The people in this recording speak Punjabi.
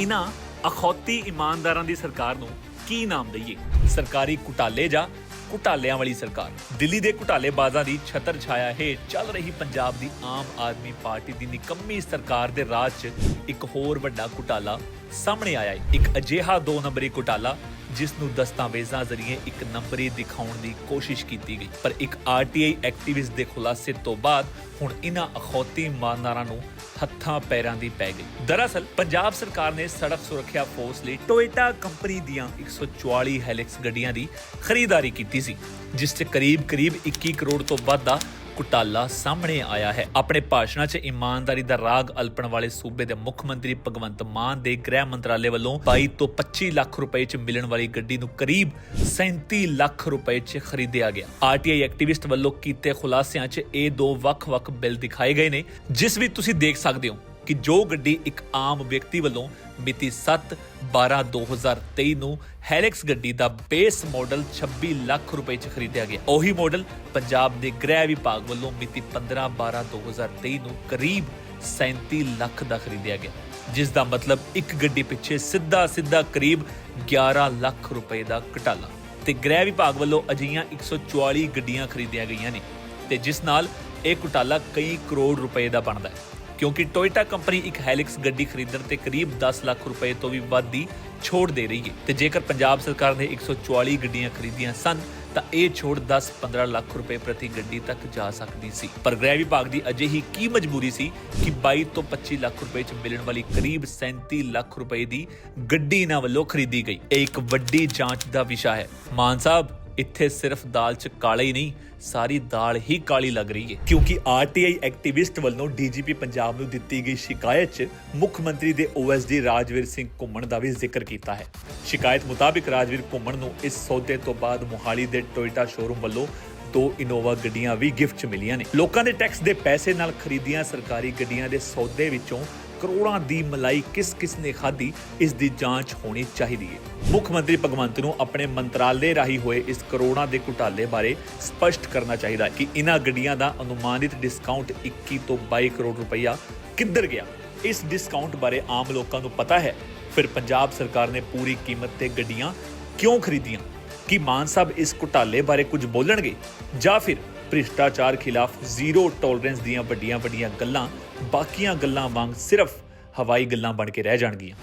ਇਹਨਾਂ ਅਖੌਤੀ ਇਮਾਨਦਾਰਾਂ ਦੀ ਸਰਕਾਰ ਨੂੰ ਕੀ ਨਾਮ ਦਈਏ? ਸਰਕਾਰੀ ਘੁਟਾਲੇ ਜਾਂ ਘੁਟਾਲਿਆਂ ਵਾਲੀ ਸਰਕਾਰ? ਦਿੱਲੀ ਦੇ ਘੁਟਾਲੇਬਾਜ਼ਾਂ ਦੀ ਛਤਰ ਛਾਇਆ ਹੇਠ ਚੱਲ ਰਹੀ ਪੰਜਾਬ ਦੀ ਆਮ ਆਦਮੀ ਪਾਰਟੀ ਦੀ ਨਿਕੰਮੀ ਸਰਕਾਰ ਦੇ ਰਾਜ 'ਚ ਇੱਕ ਹੋਰ ਵੱਡਾ ਘੁਟਾਲਾ ਸਾਹਮਣੇ ਆਇਆ ਹੈ। ਇੱਕ ਅਜਿਹਾ ਦੋ ਨੰਬਰੀ ਘੁਟਾਲਾ ਜਿਸ ਨੂੰ ਦਸਤਾਵੇਜ਼ਾਂ ਜ਼ਰੀਏ ਇੱਕ ਨੰਬਰੀ ਦਿਖਾਉਣ ਦੀ ਕੋਸ਼ਿਸ਼ ਕੀਤੀ ਗਈ। ਪਰ ਇੱਕ ਆਰਟੀਆਈ ਐਕਟਿਵਿਸਟ ਦੇ ਖੁਲਾਸੇ ਤੋਂ ਬਾਅਦ ਹੁਣ ਇਹਨਾਂ ਅਖੌਤੀ ਇਮਾਨਦਾਰਾਂ ਨੂੰ ਹੱਥਾਂ ਪੈਰਾਂ ਦੀ ਪੈ ਗਈ। ਦਰਅਸਲ, ਪੰਜਾਬ ਸਰਕਾਰ ਨੇ ਸੜਕ ਸੁਰੱਖਿਆ ਫੋਰਸ ਲਈ ਟੋਇਟਾ ਕੰਪਨੀ ਦੀਆਂ 144 ਹੈਲਿਕਸ ਗੱਡੀਆਂ ਦੀ ਖਰੀਦਦਾਰੀ ਕੀਤੀ ਸੀ, ਜਿਸ 'ਚ ਕਰੀਬ-ਕਰੀਬ 21 ਕਰੋੜ ਤੋਂ ਵੱਧ ਦਾ ਘੁਟਾਲਾ ਸਾਹਮਣੇ ਆਇਆ ਹੈ। ਆਪਣੇ ਭਾਸ਼ਣਾਂ 'ਚ ਇਮਾਨਦਾਰੀ ਦਾ ਰਾਗ ਅਲਪਣ ਵਾਲੇ ਸੂਬੇ ਦੇ ਮੁੱਖ ਮੰਤਰੀ ਭਗਵੰਤ ਮਾਨ ਦੇ ਗ੍ਰਹਿ ਮੰਤਰਾਲੇ ਵੱਲੋਂ 22 ਤੋਂ 25 ਲੱਖ ਰੁਪਏ 'ਚ ਮਿਲਣ ਵਾਲੀ ਗੱਡੀ ਨੂੰ ਕਰੀਬ 37 ਲੱਖ ਰੁਪਏ 'ਚ ਖਰੀਦਿਆ ਗਿਆ। ਆਰਟੀਆਈ ਐਕਟਿਵਿਸਟ ਵੱਲੋਂ ਕੀਤੇ ਖੁਲਾਸਿਆਂ 'ਚ ਇਹ ਦੋ ਵੱਖ-ਵੱਖ ਬਿੱਲ ਦਿਖਾਏ ਗਏ ਨੇ, ਜਿਸ ਵਿੱਚ ਤੁਸੀਂ ਦੇਖ ਸਕਦੇ ਹੋ। ਕਿ ਜੋ ਗੱਡੀ ਇੱਕ ਆਮ ਵਿਅਕਤੀ ਵੱਲੋਂ ਮਿਤੀ 7 12 2023 ਨੂੰ ਹੈਲਿਕਸ ਗੱਡੀ ਦਾ ਬੇਸ ਮਾਡਲ 26 ਲੱਖ ਰੁਪਏ 'ਚ ਖਰੀਦਿਆ ਗਿਆ। ਉਹੀ ਮਾਡਲ ਪੰਜਾਬ ਦੇ ਗ੍ਰਹਿ ਵਿਭਾਗ ਵੱਲੋਂ ਮਿਤੀ 15 12 2023 ਨੂੰ ਕਰੀਬ 37 ਲੱਖ ਦਾ ਖਰੀਦਿਆ ਗਿਆ, ਜਿਸ ਦਾ ਮਤਲਬ ਇੱਕ ਗੱਡੀ ਪਿੱਛੇ ਸਿੱਧਾ ਸਿੱਧਾ ਕਰੀਬ 11 ਲੱਖ ਰੁਪਏ ਦਾ ਘਟਾਲਾ। ਤੇ ਗ੍ਰਹਿ ਵਿਭਾਗ ਵੱਲੋਂ ਅਜਿਹੀਆਂ 144 ਗੱਡੀਆਂ ਖਰੀਦੀਆਂ ਗਈਆਂ ਨੇ, ਤੇ ਜਿਸ ਨਾਲ ਇਹ ਘੁਟਾਲਾ ਕਈ ਕਰੋੜ ਰੁਪਏ ਦਾ ਬਣਦਾ ਹੈ। ਕਿਉਂਕਿ ਟੋਇਟਾ ਕੰਪਨੀ ਇੱਕ ਹੈਲਿਕਸ ਗੱਡੀ ਖਰੀਦਣ ਤੇ ਕਰੀਬ 10 ਲੱਖ ਰੁਪਏ ਤੋਂ ਵੀ ਵੱਧ ਦੀ ਛੋਟ ਦੇ ਰਹੀ ਹੈ। ਤੇ ਜੇਕਰ ਪੰਜਾਬ ਸਰਕਾਰ ਨੇ 144 ਗੱਡੀਆਂ ਖਰੀਦੀਆਂ ਸਨ, ਤਾਂ ਇਹ ਛੋਟ 10-15 ਲੱਖ ਰੁਪਏ ਪ੍ਰਤੀ ਗੱਡੀ ਤੱਕ ਜਾ ਸਕਦੀ ਸੀ। ਪਰ ਗ੍ਰਹਿ ਵਿਭਾਗ ਦੀ ਅਜਿਹੀ ਕੀ ਮਜਬੂਰੀ ਸੀ ਕਿ 22 ਤੋਂ 25 ਲੱਖ ਰੁਪਏ ਚ ਮਿਲਣ ਵਾਲੀ ਕਰੀਬ 37 ਲੱਖ ਰੁਪਏ ਦੀ ਗੱਡੀ ਇਹਨਾਂ ਵੱਲੋਂ ਖਰੀਦੀ ਗਈ। ਇਹ ਇੱਕ ਵੱਡੀ ਜਾਂਚ ਦਾ ਵਿਸ਼ਾ ਹੈ। ਮਾਨ ਸਾਹਿਬ ਇੱਥੇ ਸਿਰਫ ਦਾਲ 'ਚ ਕਾਲਾ ਹੀ ਨਹੀਂ, ਸਾਰੀ ਦਾਲ ਹੀ ਕਾਲੀ ਲੱਗ ਰਹੀ ਹੈ ਕਿਉਂਕਿ ਆਰਟੀਆਈ ਐਕਟਿਵਿਸਟ ਵੱਲੋਂ ਡੀਜੀਪੀ ਪੰਜਾਬ ਨੂੰ ਦਿੱਤੀ ਗਈ ਸ਼ਿਕਾਇਤ 'ਚ ਮੁੱਖ ਮੰਤਰੀ ਦੇ ਓਐਸਡੀ ਰਾਜਵੀਰ ਸਿੰਘ ਘੁੰਮਣ ਦਾ ਵੀ ਜ਼ਿਕਰ ਕੀਤਾ ਹੈ। ਸ਼ਿਕਾਇਤ ਮੁਤਾਬਿਕ ਰਾਜਵੀਰ ਘੁੰਮਣ ਨੂੰ ਇਸ ਸੌਦੇ ਤੋਂ ਬਾਅਦ ਮੁਹਾਲੀ ਦੇ ਟੋਇਟਾ ਸ਼ੋਰੂਮ ਵੱਲੋਂ ਦੋ ਇਨੋਵਾ ਗੱਡੀਆਂ ਵੀ ਗਿਫਟ 'ਚ ਮਿਲੀਆਂ ਨੇ। ਲੋਕਾਂ ਦੇ ਟੈਕਸ ਦੇ ਪੈਸੇ ਨਾਲ ਖਰੀਦੀਆਂ ਸਰਕਾਰੀ ਗੱਡੀਆਂ ਦੇ ਸੌਦੇ ਵਿੱਚੋਂ ਕਰੋੜਾਂ ਦੀ ਮਲਾਈ ਕਿਸ ਕਿਸ ਨੇ ਖਾਧੀ, ਇਸ ਦੀ ਜਾਂਚ ਹੋਣੀ ਚਾਹੀਦੀ ਹੈ। ਮੁੱਖ ਮੰਤਰੀ ਭਗਵੰਤ ਨੂੰ ਆਪਣੇ ਮੰਤਰਾਲੇ ਰਾਹੀਂ ਹੋਏ ਇਸ ਕਰੋੜਾਂ ਦੇ ਘੁਟਾਲੇ ਬਾਰੇ ਸਪਸ਼ਟ ਕਰਨਾ ਚਾਹੀਦਾ ਕਿ ਇਹਨਾਂ ਗੱਡੀਆਂ ਦਾ ਅਨੁਮਾਨਿਤ ਡਿਸਕਾਊਂਟ 21 ਤੋਂ 22 ਕਰੋੜ ਰੁਪਈਆ ਕਿੱਧਰ ਗਿਆ? ਇਸ ਡਿਸਕਾਊਂਟ ਬਾਰੇ ਆਮ ਲੋਕਾਂ ਨੂੰ ਪਤਾ ਹੈ। ਫਿਰ ਪੰਜਾਬ ਸਰਕਾਰ ਨੇ ਪੂਰੀ ਕੀਮਤ ਤੇ ਗੱਡੀਆਂ ਕਿਉਂ ਖਰੀਦੀਆਂ? ਕੀ ਮਾਨ ਸਾਹਿਬ ਇਸ ਘੁਟਾਲੇ ਬਾਰੇ ਕੁਝ ਬੋਲਣਗੇ ਜਾਂ ਫਿਰ ਭ੍ਰਿਸ਼ਟਾਚਾਰ ਖਿਲਾਫ ਜ਼ੀਰੋ ਟੋਲਰੈਂਸ ਦੀਆਂ ਵੱਡੀਆਂ ਵੱਡੀਆਂ ਗੱਲਾਂ, ਬਾਕੀਆਂ ਗੱਲਾਂ ਵਾਂਗ ਸਿਰਫ ਹਵਾਈ ਗੱਲਾਂ ਬਣ ਕੇ ਰਹਿ ਜਾਣਗੀਆਂ।